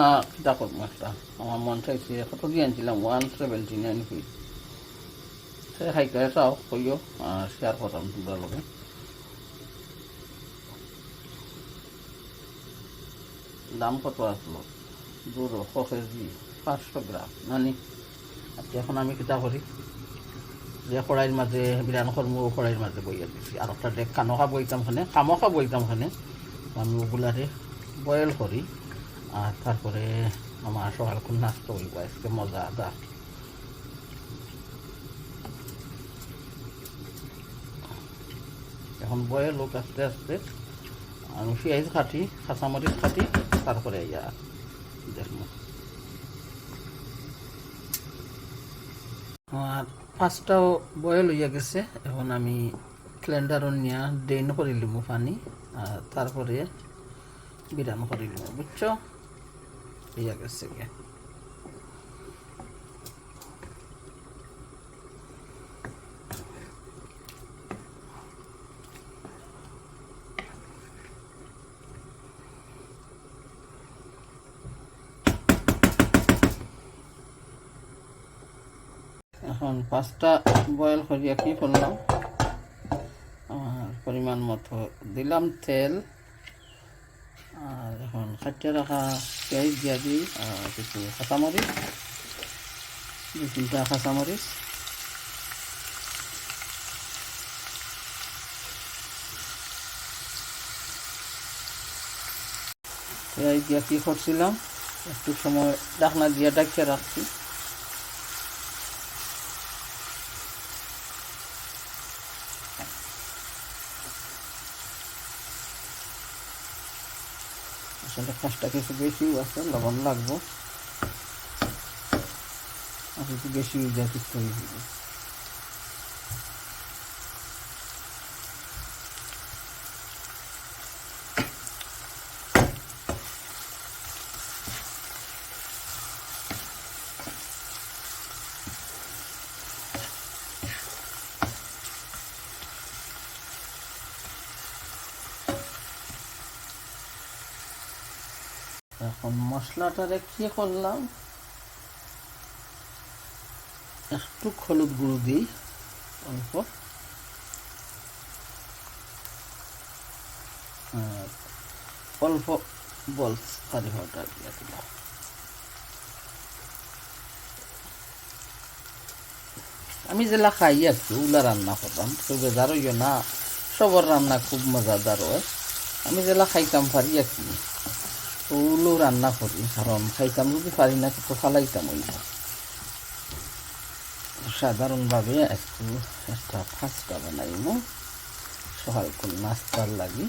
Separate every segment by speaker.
Speaker 1: না কিতা করব একটা, আমার মন চাইছে কত দিয়ে আনছিলাম ওয়ান সেভেন্টি নাইন পিস সে হাইকারে চাও কইও আর শেয়ার করতাম তোমরা লগে দাম কত আসলো? দুশো ছ কেজি পাঁচশো গ্রাম, নানি? আচ্ছা এখন আমি কিতা করি? যে কড়াইয়ের মাঝে, বিরান কর্ম কড়াইয়ের মাঝে বইয়া দিছি। একটা দেখ কানকা বইতাম খানে কামকা বইতাম খানে আমি ওগুলারে বয়েল করি। আর তারপরে আমার সকাল সকালক্ষণ নাস্তা হইব, আজকে মজা দা এখন বয়েল লোক আস্তে আস্তে আমি পেঁয়াজ কাটি কাঁচামরিচ কাটি তারপরে ইয়া দেখব। আর পাঁচটাও বয়েল হইয়া গেছে, এখন আমি ক্লেন্ডারও নিয়া ড্রেন করে লিমু পানি, আর তারপরে বিরান করে লিমু, বুঝছ? হইয়া গেছে গে এখন পাঁচটা বয়েল করিয়া কি করলাম? আর পরিমাণ মতো দিলাম তেল। আর এখন খাটিয়ে রাখা পেঁয়াজ দিয়া দিই আর কিছু কাঁচামরিচ, দু তিনটা কাঁচামরিচ। পেঁয়াজ দিয়া কি করছিলাম, একটু সময় ডাকনা দিয়ে ডাকিয়ে রাখছি। কাজটা কিছু বেশিও আছে লবণ লাগবো। আর একটু বেশি ইউজ কিছু এখন মশলাটারে কি করলাম? একটু হলুদ গুঁড়ো দিই, অল্প। অল্প বলস কারি পাউডার দিয়ে দিলাম। আমি যেলা খাই আর কি, উলা রান্না করতাম কেউ বেজার হইও না, সবর রান্না খুব মজাদার হয়। আমি যেলা খাইতাম পারি আর কি। ওগুলো রান্না করি, কারণ খাইতাম যদি পারি না, তো ফালাইতাম ওই সাধারণভাবে একটু একটা ফাঁসটা বানাইম সকাল কোন নাস্তার লাগি।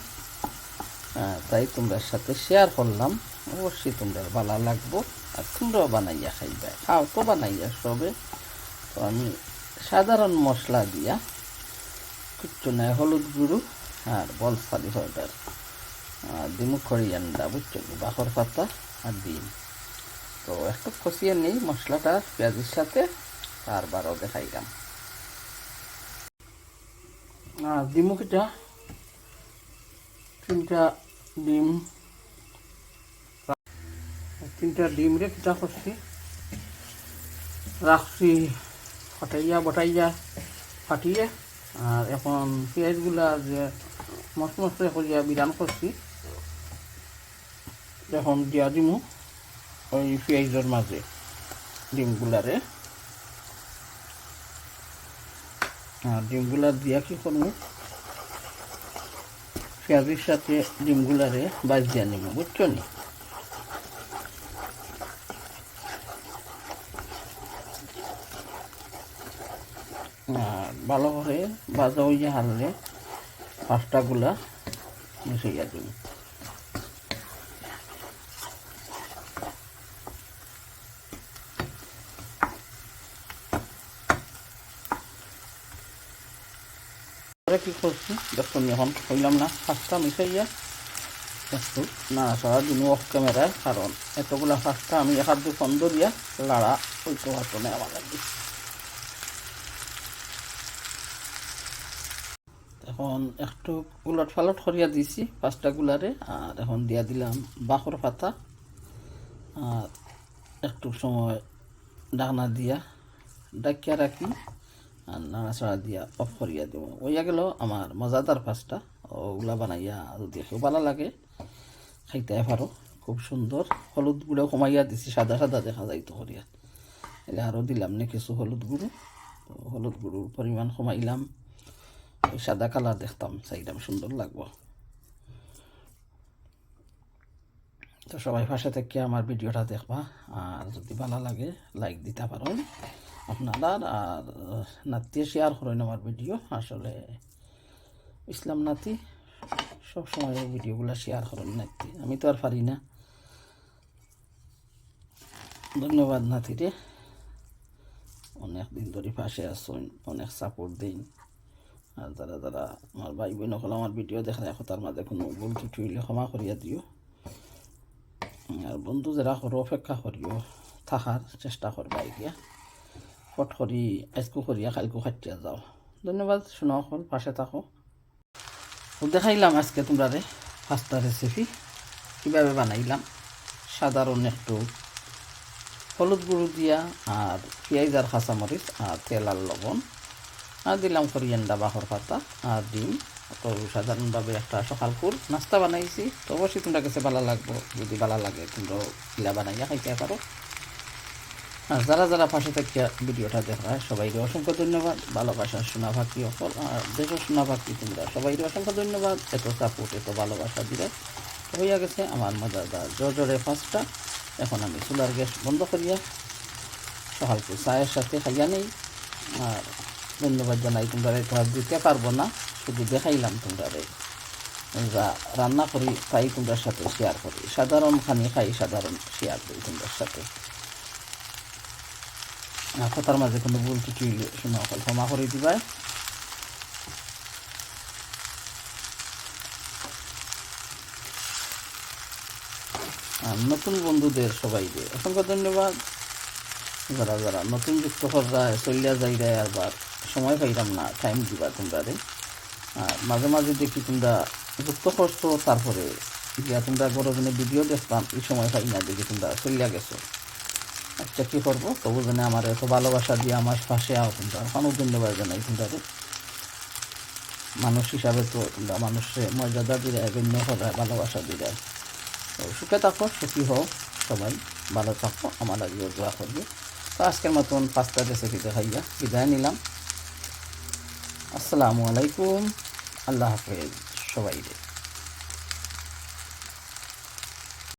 Speaker 1: তাই তোমরা সাথে শেয়ার করলাম। অবশ্যই তোমরা ভালো লাগবো, আর তোমরাও বানাইয়া খাইবে। খাও তো বানাইয়া সবে। তো আমি সাধারণ মশলা দিয়া, কিচ্ছু নাই, হলুদ গুঁড়ো আর বলসালি পাউডার আর ডিমু করিয়ান্ডা বুঝছ বাখর পাতা আর ডিম তো একটু কষিয়ে নেই মশলাটা পেঁয়াজের সাথে তারবারও দেখাইলাম আর ডিমুকিটা তিনটা ডিম তিনটা ডিম রে কিটা করছি রাখছি ফাটাইয়া, বটাইয়া, ফাটিয়ে। আর এখন পেঁয়াজগুলা যে মশ মশলা করিয়া বিরান করছি এখন দিয়া দিমু ওই পেঁয়াজের মাঝে ডিমগুলারে। আর ডিমগুলা দিয়া কি করব? পেঁয়াজের সাথে ডিমগুলারে বাজ দিয়া নিব, বুঝছ নি? ভালো করে ভাজা হইয়া হারলে পাঁচটাগুলা মিশাইয়া দিব। কি করছি? দেখুন এখন হইলাম না পাঁচটা মিশাইয়া একটু না সারাদিন অফ ক্যামেরায় কারণ। এতগুলা পাঁচটা আমি এক হাত দু ফন্দ দিয়া লাড়া ওইটো হাত নেই আমার লাগবে এখন একটু উলট ফালট করিয়া দিছি পাঁচটা গুলারে, আর এখন দিয়া দিলাম বাঁকর পাতা। আর একটু সময় ডাকনা দিয়া ডাকিয়া রাখি। আর নাড়াচাড়া দিয়া অফ করিয়া দিব। ওইয়া গেল, আমার মজাদার ফাঁসটা ওগুলা বানাইয়া যদি কেউ ভালো লাগে খাইতে পারো। খুব সুন্দর, হলুদ গুঁড়ো কমাইয়া দিছি, সাদা সাদা দেখা যাইতো করিয়া। এলে আরও দিলাম না কিছু হলুদ গুঁড়ো। তো হলুদ গুঁড়োর পরিমাণ কমাইলাম। ওই সাদা কালার দেখতাম, চাইলাম সুন্দর লাগবো। তো সবাই পাশে থেকে আমার ভিডিওটা দেখবা। আর যদি ভালো লাগে লাইক দিতে পারো। আপনারা আর নাতি শেয়ার করেন আমার ভিডিও আসলে ইসলাম নাতি সবসময় ভিডিওগুলো শেয়ার করেন নাতি। আমি তো আর পারি না। ধন্যবাদ নাতিরে। অনেক দিন ধরে পাশে আসুন অনেক সাপোর্ট দিন। আর যারা যারা আমার ভাই বোন হল আমার ভিডিও দেখা দেখো তার মাঝে কোনো ভুল ত্রুটি হইলে ক্ষমা করিয়া দিও। আর বন্ধু, যারা অপেক্ষা করিও, থাকার চেষ্টা করবা গিয়া ফট করি আজকু করিয়া কালকু খাটিয়া যাও। ধন্যবাদ, শোনা হল পাশে থাকো। দেখাইলাম আজকে তোমরা রে পাঁচটা রেসিপি কীভাবে বানাইলাম সাধারণ একটু হলুদ গুঁড়ো দিয়া আর পেঁয়াজ আর কাঁচামরিচ আর তেল আর লবণ। আর দিলাম করিয়েন্ডা বাহর পাতা আর ডিম। তো সাধারণভাবে একটা সকালকুর নাস্তা বানাইছি। তো অবশ্যই তোমরা কাছে ভালো লাগবো, যদি ভালো লাগে তোমরা কিলা বানাইয়া খাইতে পারো। আর যারা যারা পাশে থেকে ভিডিওটা দেখা সবাই অসংখ্য ধন্যবাদ। ভালোবাসা শোনা ভাকি অকল আর দেখো শোনা ভাকি তোমরা সবাই অসংখ্য ধন্যবাদ। এত সাপোর্ট এত ভালোবাসা দিলে হইয়া গেছে আমার মজাদার জোরে ফার্স্টটা এখন আমি চুলার গ্যাস বন্ধ করিয়া সকালকে চায়ের সাথে খাইয়া নেই। আর ধন্যবাদ জানাই তোমরা এটা দিতে পারব না, শুধু দেখাইলাম তোমরা যা রান্না করি, তাই তোমরার সাথে শেয়ার করি। সাধারণ খানি খাই, সাধারণ শেয়ার করি তোমরার সাথে। কথার মাঝে কোনো ভুল কিছু শোনা অকল ক্ষমা করে দিবাই আর নতুন বন্ধুদের সবাইকে অসংখ্য ধন্যবাদ। যারা যারা নতুন যুক্ত কররা চলিয়া যাইরা আবার সময় পাইলাম না টাইম দিবা তোমরা রে আর মাঝে মাঝে দেখি তোমরা যুক্ত করছ তারপরে গিয়া তোমরা দিনে ভিডিও দেখতাম, এই সময় পাই না দেখি তোমরা চলিয়া গেছো। আচ্ছা কী করব? তবু জানে আমার এত ভালোবাসা দিয়ে আমার পাশে আও তোমরা অনেক ধন্যবাদ জানাই রে মানুষ হিসাবে তো তোমরা মানুষে মর্যাদা দিলে গণ্য করা ভালোবাসা দিলে। তো সুখে থাকো, সুখী হও সবাই, ভালো থাকো, আমার আগেও দোয়া করবে। তো আজকের মতন পাঁচটা রেসিপি দেখাইয়া বিদায় নিলাম। আসসালামু আলাইকুম, আল্লাহ হাফেজ সবাই